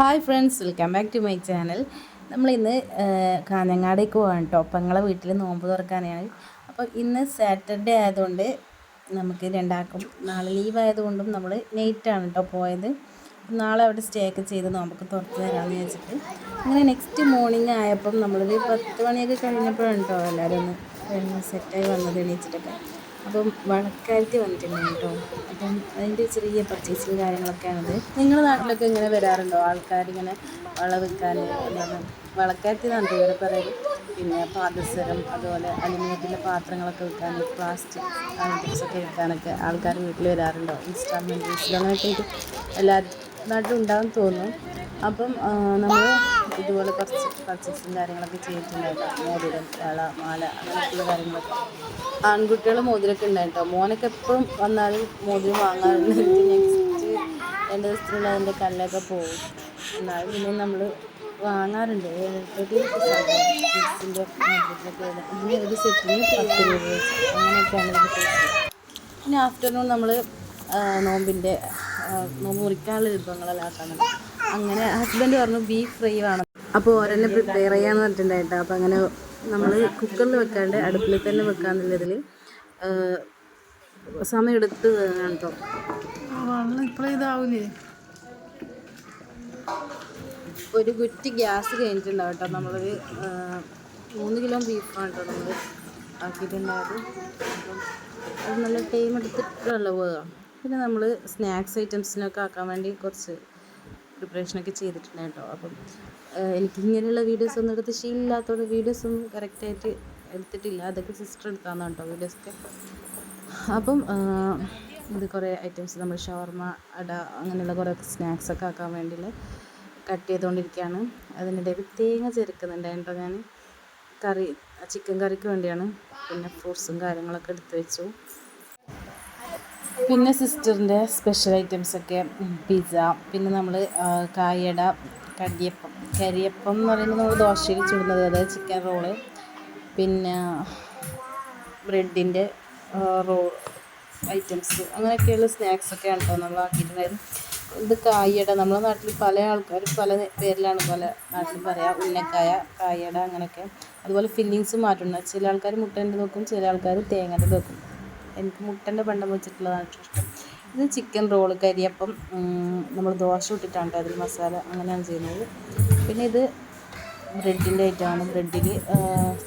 Hi friends welcome back to my channel. നമ്മളിന്ന് കാഞ്ഞങ്ങാടേക്ക് പോകാൻ കേട്ടോ അപ്പം ഞങ്ങളെ വീട്ടിൽ നോമ്പ് തുറക്കാനാണ്. അപ്പോൾ ഇന്ന് സാറ്റർഡേ ആയതുകൊണ്ട് നമുക്ക് രണ്ടാക്കും നാളെ ലീവ് ആയതുകൊണ്ടും നമ്മൾ നൈറ്റാണ് കേട്ടോ പോയത്. നാളെ അവിടെ സ്റ്റേ ഒക്കെ ചെയ്ത് നോമ്പൊക്കെ തുറത്ത് തരാമെന്ന് വെച്ചിട്ട് അങ്ങനെ നെക്സ്റ്റ് മോർണിംഗ് ആയപ്പം നമ്മളൊരു പത്ത് മണിയൊക്കെ കഴിഞ്ഞപ്പോഴാണ് കേട്ടോ എല്ലാവരും ഒന്ന് സെറ്റായി വന്നത് എണീച്ചിട്ടൊക്കെ. അപ്പം വളക്കാരത്തി വന്നിട്ടുണ്ട് കേട്ടോ. അപ്പം അതിന്റെ ചെറിയ പർച്ചേസിങ് കാര്യങ്ങളൊക്കെയാണത്. നിങ്ങളുടെ നാട്ടിലൊക്കെ ഇങ്ങനെ വരാറുണ്ടോ? ആൾക്കാരിങ്ങനെ വള വിൽക്കാൻ വളക്കാരത്തി എന്നാണ് പേര് പറയൽ പിന്നെ പാദസരം അതുപോലെ അലുമിനിയത്തിന്റെ പാത്രങ്ങളൊക്കെ വിൽക്കാൻ പ്ലാസ്റ്റിക് ഐറ്റംസൊക്കെ വിൽക്കാനൊക്കെ ആൾക്കാർ വീട്ടിൽ വരാറുണ്ടോ? ഇൻസ്റ്റാൾമെന്റ് അങ്ങനെയൊക്കെ എല്ലാവരും എല്ലാ നാട്ടിലും ഉണ്ടാകും തോന്നുന്നു. അപ്പം നമ്മൾ ഇതുപോലെ കുറച്ച് പർച്ചേസും കാര്യങ്ങളൊക്കെ ചെയ്തിട്ടുണ്ടായിരുന്നു. മോതിരം വള മാല അങ്ങനെയൊക്കെയുള്ള കാര്യങ്ങളൊക്കെ. ആൺകുട്ടികൾ മോതിരമൊക്കെ ഉണ്ടായിട്ടോ? മോനൊക്കെ എപ്പോഴും വന്നാലും മോതിരം വാങ്ങാറുണ്ട്. നെക്സ്റ്റ് രണ്ട് ദിവസത്തിനുള്ള അതിന്റെ കല്ലൊക്കെ പോകും. എന്നാലും പിന്നെ നമ്മൾ വാങ്ങാറുണ്ട്. മോതിരത്തിലൊക്കെ ഇതിന് ഒരു സെറ്റിന് പത്ത് രൂപ അങ്ങനെയൊക്കെയാണ് പിന്നെ ആഫ്റ്റർനൂൺ നമ്മൾ നോമ്പിന്റെ നോമ്പ് മുറിക്കാനുള്ള വിഭവങ്ങളെല്ലാം അങ്ങനെ ഹസ്ബൻഡ് പറഞ്ഞു ബീഫ് ഫ്രൈ വേണം. അപ്പോൾ ഓരോന്നെ പ്രിപ്പയർ ചെയ്യാന്ന് പറഞ്ഞിട്ടുണ്ടായിട്ടോ അപ്പോൾ അങ്ങനെ നമ്മൾ കുക്കറിൽ വെക്കാണ്ട് അടുപ്പിൽ തന്നെ വെക്കാന്നുള്ളതിൽ സമയം എടുത്ത് കേട്ടോ വെള്ളം ഇപ്പോഴേ ഇതാവൂലേ? ഒരു കുറ്റി ഗ്യാസ് കഴിഞ്ഞിട്ടുണ്ടാവും കേട്ടോ നമ്മളൊരു മൂന്ന് കിലോ ബീഫാണ് കേട്ടോ നമ്മൾ ആക്കിയിട്ടുണ്ടായത്. അത് നല്ല ടൈം എടുത്തിട്ടുള്ള പോവുക പിന്നെ നമ്മൾ സ്നാക്സ് ഐറ്റംസിനൊക്കെ ആക്കാൻ വേണ്ടി കുറച്ച് പ്രിപ്പറേഷനൊക്കെ ചെയ്തിട്ടുണ്ട് കേട്ടോ. അപ്പം എനിക്കിങ്ങനെയുള്ള വീഡിയോസ് ഒന്നും എടുത്ത് ശീലമില്ലാത്തതുകൊണ്ട് വീഡിയോസ് ഒന്നും കറക്റ്റായിട്ട് എടുത്തിട്ടില്ല. അതൊക്കെ സിസ്റ്റർ എടുത്താന്ന് കേട്ടോ വീഡിയോസൊക്കെ അപ്പം ഇത് കുറേ ഐറ്റംസ് നമ്മൾ ഷവർമ അട അങ്ങനെയുള്ള കുറേ സ്നാക്സൊക്കെ ആക്കാൻ വേണ്ടിയിട്ട് കട്ട് ചെയ്തുകൊണ്ടിരിക്കുകയാണ് അതിനിടയിൽ തേങ്ങ ചേർക്കുന്നുണ്ടായിട്ടോ ഞാൻ കറി ചിക്കൻ കറിക്ക് വേണ്ടിയാണ്. പിന്നെ ഫ്രൂട്ട്സും കാര്യങ്ങളൊക്കെ എടുത്ത് വെച്ചു. പിന്നെ സിസ്റ്ററിന്റെ സ്പെഷ്യൽ ഐറ്റംസ് ഒക്കെ പിസ്സ പിന്നെ നമ്മൾ കായട കടിയപ്പം കരിയപ്പം എന്ന് പറയുന്നത് നമ്മൾ ദോശയിൽ ചുടുന്നത് അതായത് ചിക്കൻ റോൾ പിന്നെ ബ്രെഡിന്റെ റോൾ ഐറ്റംസ് അങ്ങനെയൊക്കെയുള്ള ഒക്കെ കേട്ടോ നമ്മൾ ആക്കിയിട്ടുണ്ടായിരുന്നു ഇത് കായട നമ്മുടെ നാട്ടിൽ പല ആൾക്കാരും പല പേരിലാണ് പല നാട്ടിലും പറയാം ഉന്നക്കായ കായട അങ്ങനെയൊക്കെ. അതുപോലെ ഫില്ലിങ്സ് മാറ്റുന്നത് ചില ആൾക്കാർ മുട്ടേന്റെ നോക്കും ചില ആൾക്കാർ തേങ്ങന്റെ വെക്കും. എനിക്ക് മുട്ടന്റെ പണ്ടം വെച്ചിട്ടുള്ളതാണ് ഏറ്റവും ഇഷ്ടം. ഇത് ചിക്കൻ റോൾ കരിയപ്പം നമ്മൾ ദോശ ഇട്ടിട്ടാണ് അതിൽ മസാല അങ്ങനെയാണ് ചെയ്യുന്നത്. പിന്നെ ഇത് ബ്രെഡിന്റെ ഐറ്റമാണ് ബ്രെഡിൽ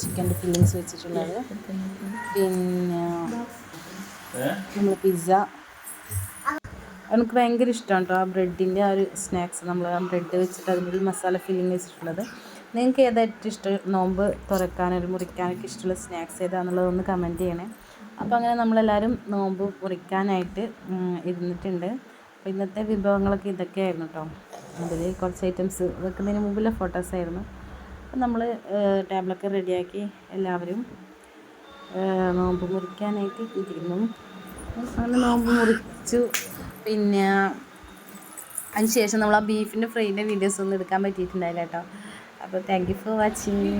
ചിക്കന്റെ ഫില്ലിങ്സ് വെച്ചിട്ടുള്ളത്. പിന്നെ നമ്മൾ പിസ്സ എനിക്ക് ഭയങ്കര ഇഷ്ടമാണ് കേട്ടോ ആ ബ്രെഡിന്റെ ആ ഒരു സ്നാക്സ് നമ്മൾ ആ ബ്രെഡ് വെച്ചിട്ട് അതിന്റെ മസാല ഫില്ലിങ് വെച്ചിട്ടുള്ളത്. നിങ്ങൾക്ക് ഏതായിട്ട് ഇഷ്ടം? നോമ്പ് തുറക്കാനൊരു മുറിക്കാനൊക്കെ ഇഷ്ടമുള്ള സ്നാക്സ് ഏതാണെന്നുള്ളത് ഒന്ന് കമന്റ് ചെയ്യണേ. അപ്പോൾ അങ്ങനെ നമ്മളെല്ലാവരും നോമ്പ് മുറിക്കാനായിട്ട് ഇരുന്നിട്ടുണ്ട്. അപ്പോൾ ഇന്നത്തെ വിഭവങ്ങളൊക്കെ ഇതൊക്കെയായിരുന്നു കേട്ടോ അതിൽ കുറച്ച് ഐറ്റംസ് വെക്കുന്നതിന് മുമ്പുള്ള ഫോട്ടോസായിരുന്നു അപ്പോൾ നമ്മൾ ടേബിളൊക്കെ റെഡിയാക്കി എല്ലാവരും നോമ്പ് മുറിക്കാനായിട്ട് ഇരുന്നു. അങ്ങനെ നോമ്പ് മുറിച്ചു. പിന്നെ അതിന് ശേഷം നമ്മൾ ആ ബീഫിന്റെ ഫ്രൈന്റെ വീഡിയോസ് ഒന്നും എടുക്കാൻ പറ്റിയിട്ടുണ്ടായില്ല കേട്ടോ അപ്പോൾ താങ്ക് യു ഫോർ വാച്ചിങ്